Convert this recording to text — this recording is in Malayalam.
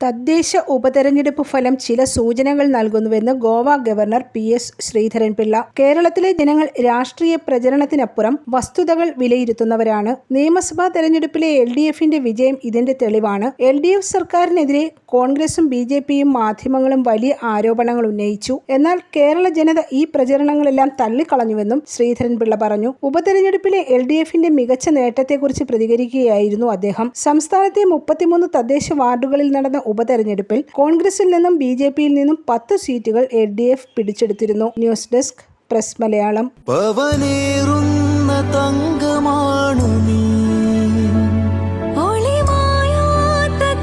തദ്ദേശ ഉപതെരഞ്ഞെടുപ്പ് ഫലം ചില സൂചനകൾ നൽകുന്നുവെന്ന് Goa governor P S Sreedharan Pillai. കേരളത്തിലെ ജനങ്ങൾ രാഷ്ട്രീയ പ്രചരണത്തിനപ്പുറം വസ്തുതകൾ വിലയിരുത്തുന്നവരാണ്. നിയമസഭാ തെരഞ്ഞെടുപ്പിലെ എൽ ഡി എഫിന്റെ വിജയം ഇതിന്റെ തെളിവാണ്. എൽ ഡി എഫ് സർക്കാരിനെതിരെ കോൺഗ്രസും ബി ജെ പിയും മാധ്യമങ്ങളും വലിയ ആരോപണങ്ങൾ ഉന്നയിച്ചു. എന്നാൽ കേരള ജനത ഈ പ്രചരണങ്ങളെല്ലാം തള്ളിക്കളഞ്ഞുവെന്നും ശ്രീധരൻപിള്ള പറഞ്ഞു. ഉപതെരഞ്ഞെടുപ്പിലെ എൽ ഡി എഫിന്റെ മികച്ച നേട്ടത്തെക്കുറിച്ച് പ്രതികരിക്കുകയായിരുന്നു അദ്ദേഹം. സംസ്ഥാനത്തെ മുപ്പത്തിമൂന്ന് തദ്ദേശ വാർഡുകളിൽ നടന്ന ഉപതെരഞ്ഞെടുപ്പിൽ കോൺഗ്രസിൽ നിന്നും ബി ജെ പിയിൽ നിന്നും പത്ത് സീറ്റുകൾ L D F പിടിച്ചെടുത്തിരുന്നു. News desk press Malayalam. തങ്കമാണു നീ. ഒളിമായാത്ത